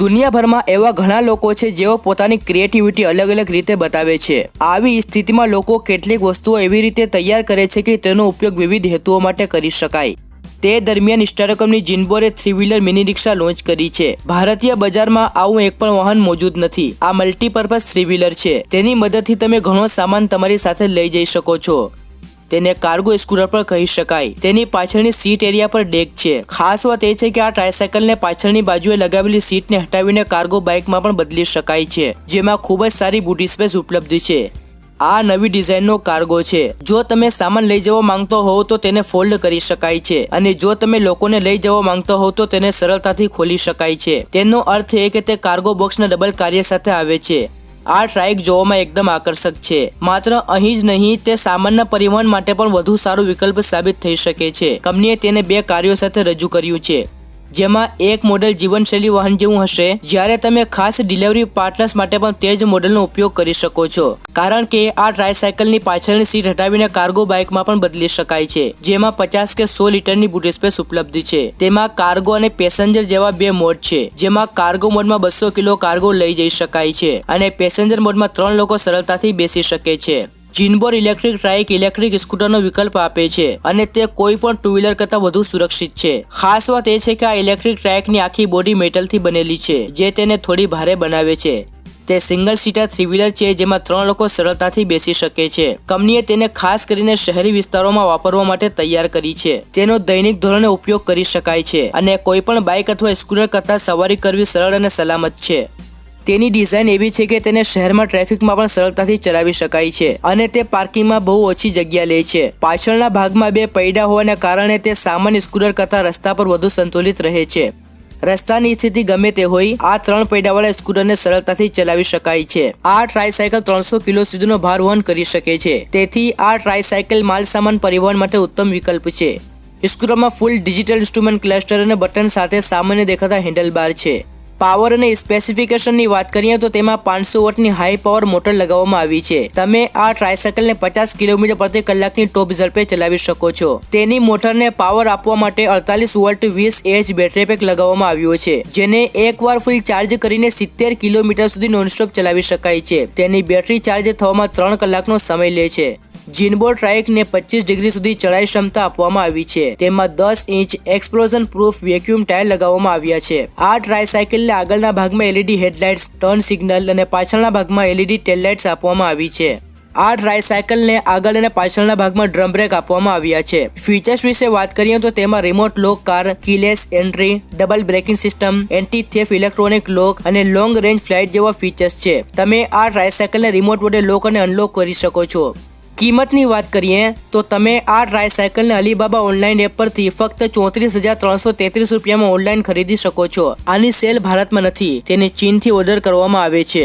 દુનિયાભરમાં એવા ઘણા લોકો છે જેઓ પોતાની ક્રિએટિવિટી અલગ અલગ રીતે બતાવે છે. આવી સ્થિતિમાં લોકો કેટલીક વસ્તુઓ એવી રીતે તૈયાર કરે છે કે તેનો ઉપયોગ વિવિધ હેતુઓ માટે કરી શકાય. તે દરમિયાન ઇન્સ્ટાગ્રામની જિનબોરે થ્રી વ્હીલર મિની રિક્ષા લોન્ચ કરી છે. ભારતીય બજારમાં આવું એક પણ વાહન મોજૂદ નથી. આ મલ્ટીપર્પઝ થ્રી વ્હીલર છે. તેની મદદથી તમે ઘણો સામાન તમારી સાથે લઈ જઈ શકો છો. તેને કાર્ગો સ્કૂટર પણ કહી શકાય. તેની પાછળની સીટ એરિયા પર ડેક છે. ખાસ વાત એ છે કે આ ટ્રાયસાયકલને પાછળની બાજુએ લગાવેલી સીટને હટાવીને કાર્ગો બાઇકમાં પણ બદલી શકાય છે, જેમાં ખૂબ જ સારી બુટી સ્પેસ ઉપલબ્ધ છે. આ નવી ડિઝાઇનનો કાર્ગો છે. જો તમે સામાન લઈ જવા માંગતો હોવ તો તેને ફોલ્ડ કરી શકાય છે અને જો તમે લોકોને લઈ જવા માંગતો હોવ તો તેને સરળતાથી ખોલી શકાય છે. તેનો અર્થ એ કે તે કાર્ગો બોક્સના ડબલ કાર્ય સાથે આવે છે. આ ટ્રાઇક જોવામાં એકદમ આકર્ષક છે. માત્ર અહીં જ નહીં, તે સામાન્ય પરિવહન માટે પણ વધુ સારું વિકલ્પ સાબિત થઈ શકે છે. કંપનીએ તેને બે કાર્યો સાથે રજૂ કર્યું છે. જેમાં એક મોડેલ જીવનશૈલી વાહન જેવું હશે. જ્યારે તમે ખાસ ડિલિવરી પાર્ટનર્સ માટે પણ તે જ મોડેલનો ઉપયોગ કરી શકો છો. કારણ કે આ ટ્રાયસાયકલની પાછળની સીટ હટાવીને કાર્ગો બાઇકમાં પણ બદલી શકાય છે. જેમાં પચાસ કે સો લીટરની બુટ સ્પેસ ઉપલબ્ધ છે. તેમાં કાર્ગો અને પેસેન્જર જેવા બે મોડ છે. જેમાં કાર્ગો મોડમાં બસો કિલો કાર્ગો લઈ જઈ શકાય છે અને પેસેન્જર મોડમાં ત્રણ લોકો સરળતાથી બેસી શકે છે. જીનબોર ઇલેક્ટ્રિક ટ્રાઇક ઇલેક્ટ્રિક સ્કૂટરનો વિકલ્પ આપે છે અને તે કોઈ પણ ટુ વ્હીલર કરતાં વધુ સુરક્ષિત છે. ખાસ વાત એ છે કે આ ઇલેક્ટ્રિક ટ્રાઇકની આખી બોડી મેટલથી બનેલી છે, જે તેને થોડી ભારે બનાવે છે. તે સિંગલ સીટર થ્રી વ્હીલર છે, જેમાં ત્રણ લોકો સરળતાથી બેસી શકે છે. કંપનીએ તેને ખાસ કરીને શહેરી વિસ્તારોમાં વાપરવા માટે તૈયાર કરી છે. તેનો દૈનિક ધોરણે ઉપયોગ કરી શકાય છે અને કોઈ પણ બાઇક અથવા સ્કૂટર કરતાં સવારી કરવી સરળ અને સલામત છે. તેની ડિઝાઇન એવી છે કે તેને શહેરમાં ટ્રાફિકમાં પણ સરળતાથી ચલાવી શકાય છે અને તે પાર્કિંગમાં બહુ ઓછી જગ્યા લે છે. પાછળના ભાગમાં બે પૈડા હોવાને કારણે તે સામાન્ય સ્કૂટર કરતાં રસ્તા પર વધુ સંતુલિત રહે છે. રસ્તાની સ્થિતિ ગમે તે હોય, આ ત્રણ પૈડાવાળા સ્કૂટરને સરળતાથી ચલાવી શકાય છે. આ ટ્રાયસાયકલ ત્રણસો કિલો સુધીનો ભાર વહન કરી શકે છે. તેથી આ ટ્રાયસાયકલ માલ સામાન પરિવહન માટે ઉત્તમ વિકલ્પ છે. સ્કૂટરમાં ફૂલ ડિજિટલ ઇન્સ્ટ્રુમેન્ટ ક્લસ્ટર અને બટન સાથે સામાન્ય દેખાતા હેન્ડલ બાર છે. પાવર અને સ્પેસિફિકેશનની વાત કરીએ તો તેમાં પાંચસો વોટની હાઈ પાવર મોટર લગાવવામાં આવી છે. તમે આ ટ્રાયસાયકલને પચાસ કિલોમીટર પ્રતિ કલાકની ટોપ ઝડપે ચલાવી શકો છો. તેની મોટરને પાવર આપવા માટે અડતાલીસ વોલ્ટ વીસ એચ બેટરી પેક લગાવવામાં આવ્યો છે, જેને એકવાર ફૂલ ચાર્જ કરીને સિત્તેર કિલોમીટર સુધી નોનસ્ટોપ ચલાવી શકાય છે. તેની બેટરી ચાર્જ થવામાં ત્રણ કલાકનો સમય લે છે. જીનબો ટ્રાઇકને પચીસ ડિગ્રી સુધી ચડાઈ ક્ષમતા આપવામાં આવી છે. તેમાં દસ inch explosion proof vacuum tyre લગાવવામાં આવ્યા છે. આ ટ્રાયસાયકલને આગળના ભાગમાં એલઈડી હેડલાઇટ્સ, ટર્ન સિગ્નલ અને પાછળના ભાગમાં એલઈડી ટેલલાઇટ્સ આપવામાં આવી છે. આ ટ્રાયસાયકલને આગળ અને પાછળના ભાગમાં ડ્રમ બ્રેક આપવામાં આવ્યા છે. ફીચર્સ વિશે વાત કરીએ તો તેમાં remote lock car, keyless entry, double braking system anti theft electronic lock અને લોંગ રેન્જ ફ્લાઇટ જેવા ફીચર્સ છે. તમે આ ટ્રાયસાયકલને રિમોટ વડે લોક અને અનલોક કરી શકો છો. કિંમતની વાત કરીએ, તો તમે આ ટ્રાયસાયકલને અલીબાબા ઓનલાઈન એપ પરથી ફક્ત ચોત્રીસ હજાર ત્રણસો તેત્રીસ રૂપિયામાં ઓનલાઈન ખરીદી શકો છો. આની સેલ ભારતમાં નથી, તેને ચીનથી ઓર્ડર કરવામાં આવે છે.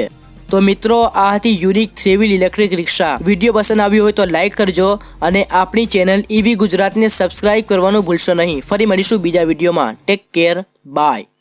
તો મિત્રો, આ હતી યુનિક થ્રી ઇલેક્ટ્રિક રિક્ષા. વીડિયો પસંદ આવ્યો હોય તો લાઇક કરજો અને આપણી ચેનલ ઈવી ગુજરાતને સબસ્ક્રાઇબ કરવાનું ભૂલશો નહીં. ફરી મળીશું બીજા વિડીયોમાં. Take care, bye.